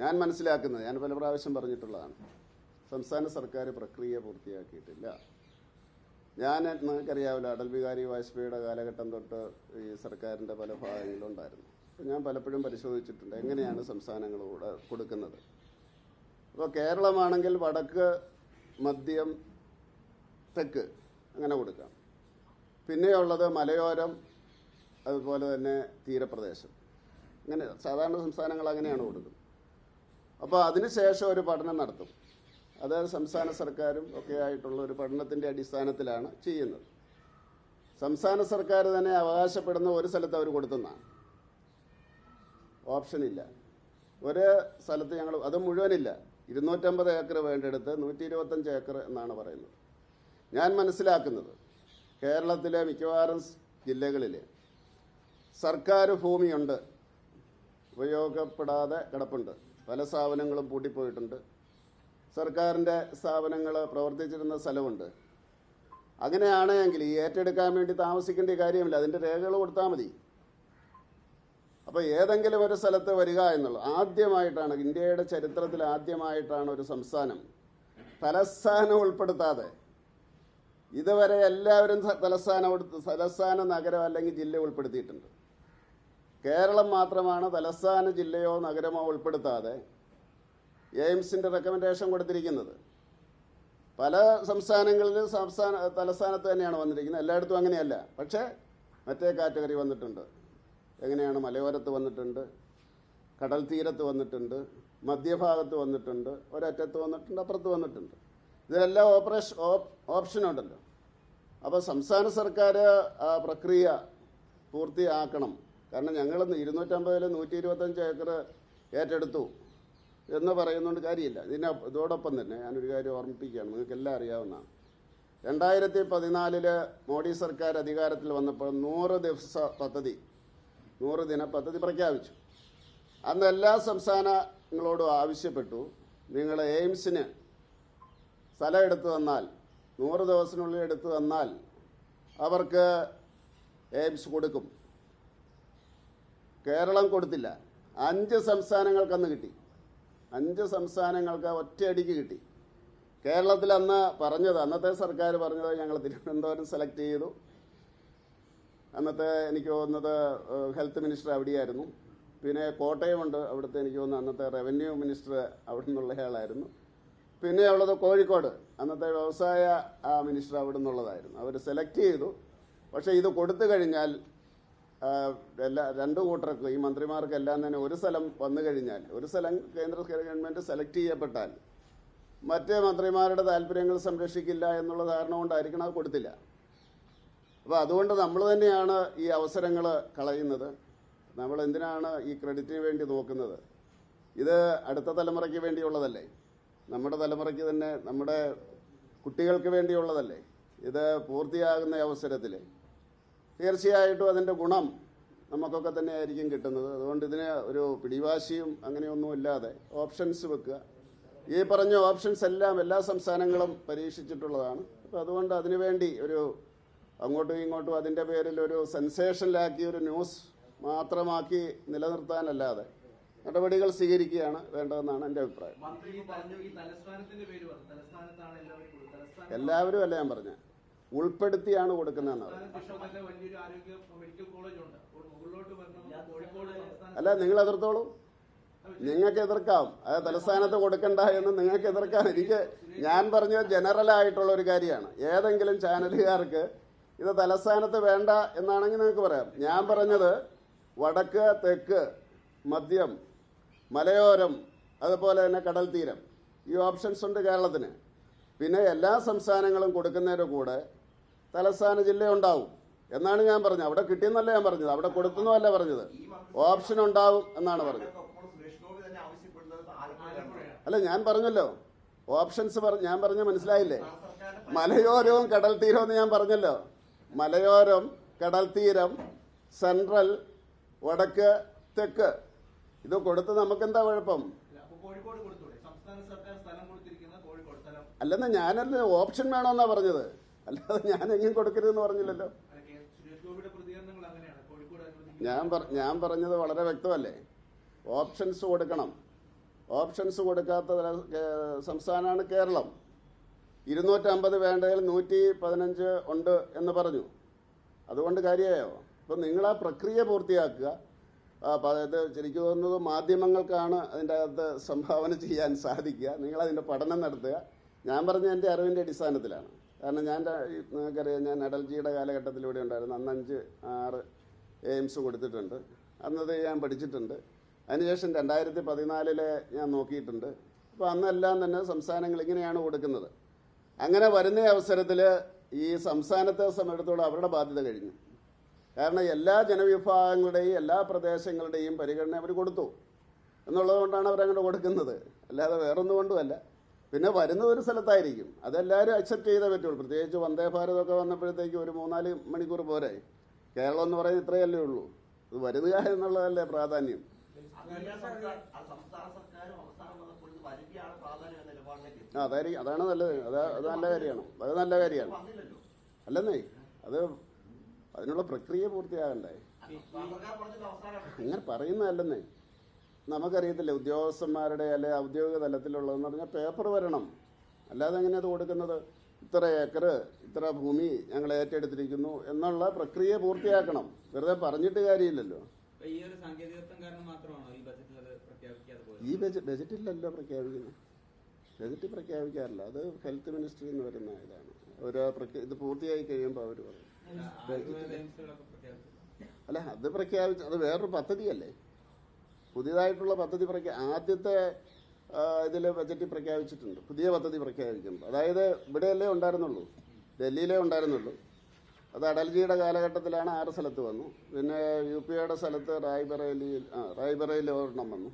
ഞാൻ മനസ്സിലാക്കുന്നത് ഞാൻ പല പ്രാവശ്യം പറഞ്ഞിട്ടുള്ളതാണ്. സംസ്ഥാന സർക്കാർ പ്രക്രിയ പൂർത്തിയാക്കിയിട്ടില്ല. ഞാൻ നിങ്ങൾക്കറിയാവില്ല അടൽ ബിഹാരി വാജ്പേയിയുടെ കാലഘട്ടം തൊട്ട് ഈ സർക്കാരിന്റെ പല ഭാഗങ്ങളിലും ഉണ്ടായിരുന്നു അപ്പോൾ ഞാൻ പലപ്പോഴും പരിശോധിച്ചിട്ടുണ്ട് എങ്ങനെയാണ് സംസ്ഥാനങ്ങളോട് കൊടുക്കുന്നത്. അപ്പോൾ കേരളമാണെങ്കിൽ വടക്ക് മദ്യം തെക്ക് അങ്ങനെ കൊടുക്കാം. പിന്നെയുള്ളത് മലയോരം അതുപോലെ തന്നെ തീരപ്രദേശം. അങ്ങനെ സാധാരണ സംസ്ഥാനങ്ങൾ അങ്ങനെയാണ് കൊടുക്കുന്നത്. അപ്പോൾ അതിനുശേഷം ഒരു പഠനം നടത്തും. അതായത് സംസ്ഥാന സർക്കാരും ഒക്കെ ആയിട്ടുള്ള ഒരു പഠനത്തിന്റെ അടിസ്ഥാനത്തിലാണ് ചെയ്യുന്നത്. സംസ്ഥാന സർക്കാർ തന്നെ അവകാശപ്പെടുന്ന ഒരു സ്ഥലത്ത് അവർ കൊടുത്തുന്നതാണ് ഓപ്ഷനില്ല ഒരു സ്ഥലത്ത് ഞങ്ങൾ അത് മുഴുവനില്ല. ഇരുന്നൂറ്റമ്പത് ഏക്കർ വേണ്ടെടുത്ത് നൂറ്റി ഇരുപത്തഞ്ച് ഏക്കർ എന്നാണ് പറയുന്നത്. ഞാൻ മനസ്സിലാക്കുന്നത് കേരളത്തിലെ മിക്കവാറും ജില്ലകളിൽ സർക്കാർ ഭൂമിയുണ്ട്. ഉപയോഗപ്പെടാതെ കിടപ്പുണ്ട്. പല സ്ഥാപനങ്ങളും പൂട്ടിപ്പോയിട്ടുണ്ട്. സർക്കാരിന്റെ സ്ഥാപനങ്ങൾ പ്രവർത്തിച്ചിരുന്ന സ്ഥലമുണ്ട്. അങ്ങനെയാണെങ്കിൽ ഈ ഏറ്റെടുക്കാൻ വേണ്ടി താമസിക്കേണ്ട കാര്യമില്ല. അതിന്റെ രേഖകൾ കൊടുത്താൽ മതി. അപ്പോൾ ഏതെങ്കിലും ഒരു സ്ഥലത്ത് വരിക എന്നുള്ളത് ആദ്യമായിട്ടാണ് ഇന്ത്യയുടെ ചരിത്രത്തിൽ ആദ്യമായിട്ടാണ് ഒരു സംസ്ഥാനം തലസ്ഥാനം ഉൾപ്പെടുത്താതെ. ഇതുവരെ എല്ലാവരും തലസ്ഥാനം തലസ്ഥാന നഗരം അല്ലെങ്കിൽ ജില്ല ഉൾപ്പെടുത്തിയിട്ടുണ്ട്. കേരളം മാത്രമാണ് തലസ്ഥാന ജില്ലയോ നഗരമോ ഉൾപ്പെടുത്താതെ എയിംസിന്റെ റെക്കമെൻഡേഷൻ കൊടുത്തിരിക്കുന്നത്. പല സംസ്ഥാനങ്ങളിലും സംസ്ഥാന തലസ്ഥാനത്ത് തന്നെയാണ് വന്നിരിക്കുന്നത്. എല്ലായിടത്തും അങ്ങനെയല്ല. പക്ഷേ മറ്റേ കാറ്റഗറി വന്നിട്ടുണ്ട്. എങ്ങനെയാണ് മലയോരത്ത് വന്നിട്ടുണ്ട് കടൽ തീരത്ത് വന്നിട്ടുണ്ട് മധ്യഭാഗത്ത് വന്നിട്ടുണ്ട് ഒരറ്റത്ത് വന്നിട്ടുണ്ട് അപ്പുറത്ത് വന്നിട്ടുണ്ട്. ഇതിലെല്ലാം ഓപ്പറേഷൻ ഓപ്ഷൻ ഉണ്ടല്ലോ അപ്പോൾ സംസ്ഥാന സർക്കാർ ആ പ്രക്രിയ പൂർത്തിയാക്കണം. കാരണം ഞങ്ങൾ ഇരുന്നൂറ്റമ്പതിൽ നൂറ്റി ഇരുപത്തഞ്ച് ഏക്കർ ഏറ്റെടുത്തു എന്ന് പറയുന്നതുകൊണ്ട് കാര്യമില്ല. ഇതിന് ഇതോടൊപ്പം തന്നെ ഞാനൊരു കാര്യം ഓർമ്മിപ്പിക്കുകയാണ്. നിങ്ങൾക്ക് എല്ലാം അറിയാവുന്നതാണ്. രണ്ടായിരത്തി പതിനാലിൽ മോഡി സർക്കാർ അധികാരത്തിൽ വന്നപ്പോൾ നൂറ് ദിവസ പദ്ധതി നൂറ് ദിന പദ്ധതി പ്രഖ്യാപിച്ചു. അന്ന് എല്ലാ സംസ്ഥാനങ്ങളോടും ആവശ്യപ്പെട്ടു നിങ്ങൾ എയിംസിന് സ്ഥലം എടുത്തു തന്നാൽ നൂറ് ദിവസത്തിനുള്ളിൽ എടുത്തു തന്നാൽ അവർക്ക് എയിംസ് കൊടുക്കും. കേരളം കൊടുത്തില്ല. അഞ്ച് സംസ്ഥാനങ്ങൾക്ക് അന്ന് കിട്ടി. അഞ്ച് സംസ്ഥാനങ്ങൾക്ക് ഒറ്റയടിക്ക് കിട്ടി. കേരളത്തിൽ അന്ന് പറഞ്ഞത് അന്നത്തെ സർക്കാർ പറഞ്ഞത് ഞങ്ങൾ തിരുവനന്തപുരം സെലക്ട് ചെയ്തു. അന്നത്തെ എനിക്ക് തോന്നുന്നത് ഹെൽത്ത് മിനിസ്റ്റർ അവിടെയായിരുന്നു. പിന്നെ കോട്ടയമുണ്ട് അവിടുത്തെ എനിക്ക് തോന്നുന്നു അന്നത്തെ റവന്യൂ മിനിസ്റ്റർ അവിടെ നിന്നുള്ളയാളായിരുന്നു പിന്നെ ഉള്ളത് കോഴിക്കോട് അന്നത്തെ വ്യവസായ മിനിസ്റ്റർ അവിടെ നിന്നുള്ളതായിരുന്നു അവർ സെലക്ട് ചെയ്തു. പക്ഷേ ഇത് കൊടുത്തു കഴിഞ്ഞാൽ എല്ലാ രണ്ട് കൂട്ടർക്കും ഈ മന്ത്രിമാർക്കെല്ലാം തന്നെ ഒരു സ്ഥലം വന്നു കഴിഞ്ഞാൽ ഒരു സ്ഥലം കേന്ദ്ര ഗവൺമെന്റ് സെലക്ട് ചെയ്യപ്പെട്ടാൽ മറ്റേ മന്ത്രിമാരുടെ താല്പര്യങ്ങൾ സംരക്ഷിക്കില്ല എന്നുള്ള ധാരണ കൊണ്ടായിരിക്കണം അത് കൊടുത്തില്ല. അപ്പോൾ അതുകൊണ്ട് നമ്മൾ തന്നെയാണ് ഈ അവസരങ്ങൾ കളയുന്നത്. നമ്മൾ എന്തിനാണ് ഈ ക്രെഡിറ്റിന് വേണ്ടി നോക്കുന്നത്? ഇത് അടുത്ത തലമുറയ്ക്ക് വേണ്ടിയുള്ളതല്ലേ? നമ്മുടെ തലമുറയ്ക്ക് തന്നെ നമ്മുടെ കുട്ടികൾക്ക് വേണ്ടിയുള്ളതല്ലേ? ഇത് പൂർത്തിയാകുന്ന അവസരത്തിൽ തീർച്ചയായിട്ടും അതിന്റെ ഗുണം നമുക്കൊക്കെ തന്നെ ആയിരിക്കും കിട്ടുന്നത്. അതുകൊണ്ട് ഇതിന് ഒരു പിടിവാശിയും അങ്ങനെയൊന്നും ഇല്ലാതെ ഓപ്ഷൻസ് വെക്കുക. ഈ പറഞ്ഞ ഓപ്ഷൻസ് എല്ലാം എല്ലാ സംസ്ഥാനങ്ങളും പരീക്ഷിച്ചിട്ടുള്ളതാണ്. അപ്പോൾ അതുകൊണ്ട് അതിനുവേണ്ടി ഒരു അങ്ങോട്ടും ഇങ്ങോട്ടും അതിന്റെ പേരിൽ ഒരു സെൻസേഷനിലാക്കി ഒരു ന്യൂസ് മാത്രമാക്കി നിലനിർത്താനല്ലാതെ നടപടികൾ സ്വീകരിക്കുകയാണ് വേണ്ടതെന്നാണ് എന്റെ അഭിപ്രായം. എല്ലാവരും അല്ല ഞാൻ പറഞ്ഞ? ഉൾപ്പെടുത്തിയാണ് കൊടുക്കുന്നതെന്ന് അല്ല? നിങ്ങൾ എതിർത്തോളൂ. നിങ്ങൾക്ക് എതിർക്കാം. അത് തലസ്ഥാനത്ത് കൊടുക്കണ്ട എന്ന് നിങ്ങൾക്ക് എതിർക്കാം. എനിക്ക് ഞാൻ പറഞ്ഞ ജനറൽ ആയിട്ടുള്ള ഒരു കാര്യമാണ്. ഏതെങ്കിലും ചാനലുകാർക്ക് ഇത് തലസ്ഥാനത്ത് വേണ്ട എന്നാണെങ്കിൽ നിങ്ങൾക്ക് പറയാം. ഞാൻ പറഞ്ഞത് വടക്ക് തെക്ക് മദ്യം മലയോരം അതുപോലെ തന്നെ കടൽ തീരം. ഈ ഓപ്ഷൻസ് ഉണ്ട് കേരളത്തിന്. പിന്നെ എല്ലാ സംസ്ഥാനങ്ങളും കൊടുക്കുന്നതിന്റെ കൂടെ തലസ്ഥാന ജില്ല ഉണ്ടാവും എന്നാണ് ഞാൻ പറഞ്ഞത്. അവിടെ കിട്ടിയെന്നല്ല ഞാൻ പറഞ്ഞത്. അവിടെ കൊടുക്കുന്നതല്ല പറഞ്ഞത്. ഓപ്ഷൻ ഉണ്ടാവും എന്നാണ് പറഞ്ഞത്. അല്ല ഞാൻ പറഞ്ഞല്ലോ. ഓപ്ഷൻസ് ഞാൻ പറഞ്ഞ മനസ്സിലായില്ലേ? മലയോരവും കടൽ തീരവും എന്ന് ഞാൻ പറഞ്ഞല്ലോ. മലയോരം കടൽ തീരം സെൻട്രൽ വടക്ക് തെക്ക്. ഇത് കൊടുത്ത് നമുക്കെന്താ കുഴപ്പം? അല്ലെന്ന് ഞാനല്ല ഓപ്ഷൻ വേണമെന്നാ പറഞ്ഞത്. അല്ലാതെ ഞാൻ എങ്ങും കൊടുക്കരുതെന്ന് പറഞ്ഞില്ലല്ലോ. ഞാൻ പറ- ഞാൻ പറഞ്ഞത് വളരെ വ്യക്തമല്ലേ? ഓപ്ഷൻസ് കൊടുക്കണം. ഓപ്ഷൻസ് കൊടുക്കാത്ത സംസ്ഥാനമാണ് കേരളം. ഇരുന്നൂറ്റമ്പത് വേണ്ടതിൽ നൂറ്റി പതിനഞ്ച് ഉണ്ട് എന്ന് പറഞ്ഞു. അതുകൊണ്ട് കാര്യമായോ? അപ്പം നിങ്ങൾ ആ പ്രക്രിയ പൂർത്തിയാക്കുക. ഇത് ശരിക്കും തോന്നുന്നത് മാധ്യമങ്ങൾക്കാണ് അതിന്റെ അകത്ത് സംഭാവന ചെയ്യാൻ സാധിക്കുക. നിങ്ങൾ അതിന്റെ പഠനം നടത്തുക. ഞാൻ പറഞ്ഞ എന്റെ അറിവിന്റെ അടിസ്ഥാനത്തിലാണ്. കാരണം ഞാൻ നിങ്ങൾക്കറിയാം ഞാൻ അടൽജിയുടെ കാലഘട്ടത്തിലൂടെ ഉണ്ടായിരുന്നു അന്ന് അഞ്ച് ആറ് എയിംസ് കൊടുത്തിട്ടുണ്ട്. അന്നത് ഞാൻ പഠിച്ചിട്ടുണ്ട്. അതിനുശേഷം രണ്ടായിരത്തി പതിനാലിലെ ഞാൻ നോക്കിയിട്ടുണ്ട്. അപ്പോൾ അന്നെല്ലാം തന്നെ സംസ്ഥാനങ്ങൾ ഇങ്ങനെയാണ് കൊടുക്കുന്നത്. അങ്ങനെ വരുന്ന അവസരത്തിൽ ഈ സംസ്ഥാനത്തെ സംബന്ധിച്ചിടത്തോളം അവരുടെ ബാധ്യത കഴിഞ്ഞു. കാരണം എല്ലാ ജനവിഭാഗങ്ങളുടെയും എല്ലാ പ്രദേശങ്ങളുടെയും പരിഗണന അവർ കൊടുത്തു. എന്നുള്ളതുകൊണ്ടാണ് അവരങ്ങോട്ട് കൊടുക്കുന്നത്. അല്ലാതെ വേറൊന്നും കൊണ്ടുമല്ല. പിന്നെ വരുന്ന ഒരു സ്ഥലത്തായിരിക്കും. അതെല്ലാവരും അക്സെപ്റ്റ് ചെയ്തേ പറ്റുള്ളൂ. പ്രത്യേകിച്ച് വന്ദേ ഭാരതമൊക്കെ വന്നപ്പോഴത്തേക്ക് ഒരു മൂന്നാൽ മണിക്കൂർ പോരെ. കേരളം എന്ന് പറയുന്നത് ഇത്രയല്ലേ ഉള്ളൂ. ഇത് വരുക എന്നുള്ളതല്ലേ പ്രാധാന്യം. അതായിരിക്കും. അതാണ് നല്ലത്. അത് അത് നല്ല കാര്യമാണ്. അത് നല്ല കാര്യമാണ്. അല്ലെന്നേ അത് അതിനുള്ള പ്രക്രിയ പൂർത്തിയാകണ്ടേ? അങ്ങനെ പറയുന്നതല്ലെന്നേ. നമുക്കറിയത്തില്ല ഉദ്യോഗസ്ഥന്മാരുടെ അല്ലെ ഔദ്യോഗിക തലത്തിലുള്ളതെന്ന് പറഞ്ഞാൽ പേപ്പർ വരണം. അല്ലാതെ എങ്ങനെ അത് കൊടുക്കുന്നത്? ഇത്ര ഏക്കർ ഇത്ര ഭൂമി ഞങ്ങൾ ഏറ്റെടുത്തിരിക്കുന്നു എന്നുള്ള പ്രക്രിയ പൂർത്തിയാക്കണം. വെറുതെ പറഞ്ഞിട്ട് കാര്യമില്ലല്ലോ. ഈ ബജറ്റിലല്ലോ പ്രഖ്യാപിക്കുന്നത്. ബജറ്റ് പ്രഖ്യാപിക്കാറില്ല. അത് ഹെൽത്ത് മിനിസ്റ്ററിൽ നിന്ന് വരുന്ന ഇതാണ്. ഒരു ഇത് പൂർത്തിയായി കഴിയുമ്പോൾ അവർ പറയും. അല്ല അത് പ്രഖ്യാപിച്ച അത് വേറൊരു പദ്ധതിയല്ലേ? പുതിയതായിട്ടുള്ള പദ്ധതി പ്രഖ്യാ ആദ്യത്തെ ഇതിൽ ബജറ്റിൽ പ്രഖ്യാപിച്ചിട്ടുണ്ട്. പുതിയ പദ്ധതി പ്രഖ്യാപിക്കുന്നത് അതായത് ഇവിടെയല്ലേ ഉണ്ടായിരുന്നുള്ളൂ. ഡൽഹിയിലേ ഉണ്ടായിരുന്നുള്ളൂ. അത് അടൽജിയുടെ കാലഘട്ടത്തിലാണ് ആറ് സ്ഥലത്ത് വന്നു. പിന്നെ യു പിയുടെ സ്ഥലത്ത് റായ്ബറേലിയിൽ റായ്ബറേലി ഒരെണ്ണം വന്നു.